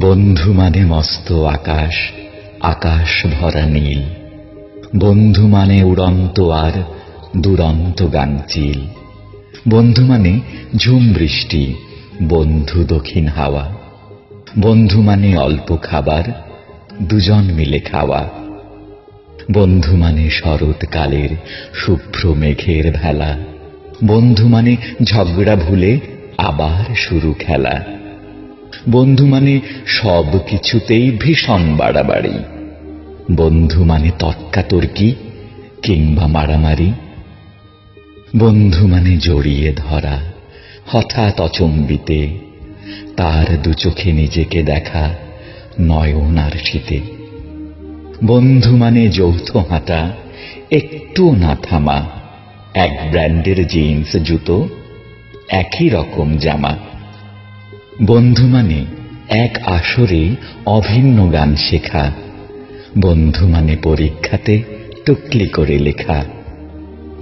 বন্ধু মানে মস্ত আকাশ আকাশ ভরা নীল। বন্ধু মানে উড়ন্ত আর দুরন্ত গাংচিল বন্ধু মানে ঝুম বৃষ্টি, বন্ধু দক্ষিণ হাওয়া। বন্ধু মানে অল্প খাবার, দুজন মিলে খাওয়া। বন্ধু মানে শরৎকালের শুভ্র মেঘের ভেলা। বন্ধু মানে ঝগড়া ভুলে আবার শুরু খেলা। বন্ধু মানে সব কিছুতেই ভীষণ বাড়াবাড়ি। বন্ধু মানে তর্কাতর্কি কিংবা মারামারি। বন্ধু মানে জড়িয়ে ধরা, হঠাৎ অচম্বিতে, তার দু চোখে নিজেকে দেখা, নয়ন শীতে। বন্ধু মানে যৌথ হাঁটা, একটু না থামা, এক ব্র্যান্ডের জিন্স, জুতো, একই রকম জামা। বন্ধু মানে এক আসরে অভিন্ন গান শেখা। বন্ধু মানে পরীক্ষাতে টুকলি করে লেখা।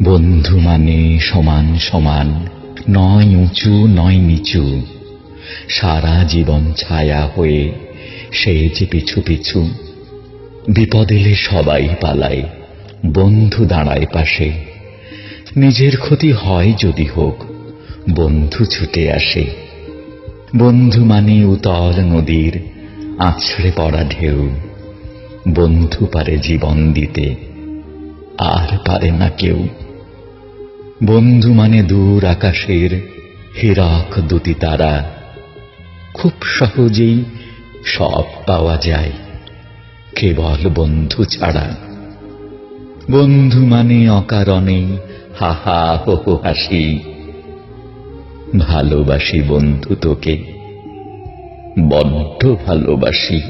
বন্ধু মানে সমান সমান, নয় উঁচু, নয় নিচু। সারা জীবন ছায়া হয়ে সে যে পিছু পিছু। বিপদ এলে সবাই পালায়, বন্ধু দাঁড়ায় পাশে। নিজের ক্ষতি হয় যদি হোক, বন্ধু ছুটে আসে। বন্ধু মানে উতল নদীর, আছড়ে পড়া ঢেউ। বন্ধু পারে জীবন দিতে, আর পারে না কেউ। বন্ধু মানে দূর আকাশের হীরক দুটি তারা। খুব সহজেই সব পাওয়া যায়, কেবল বন্ধু ছাড়া। বন্ধু মানে অকারণে হাহা হো হাসি। ভালোবাসি বন্ধু তোকে বড্ড ভালোবাসি।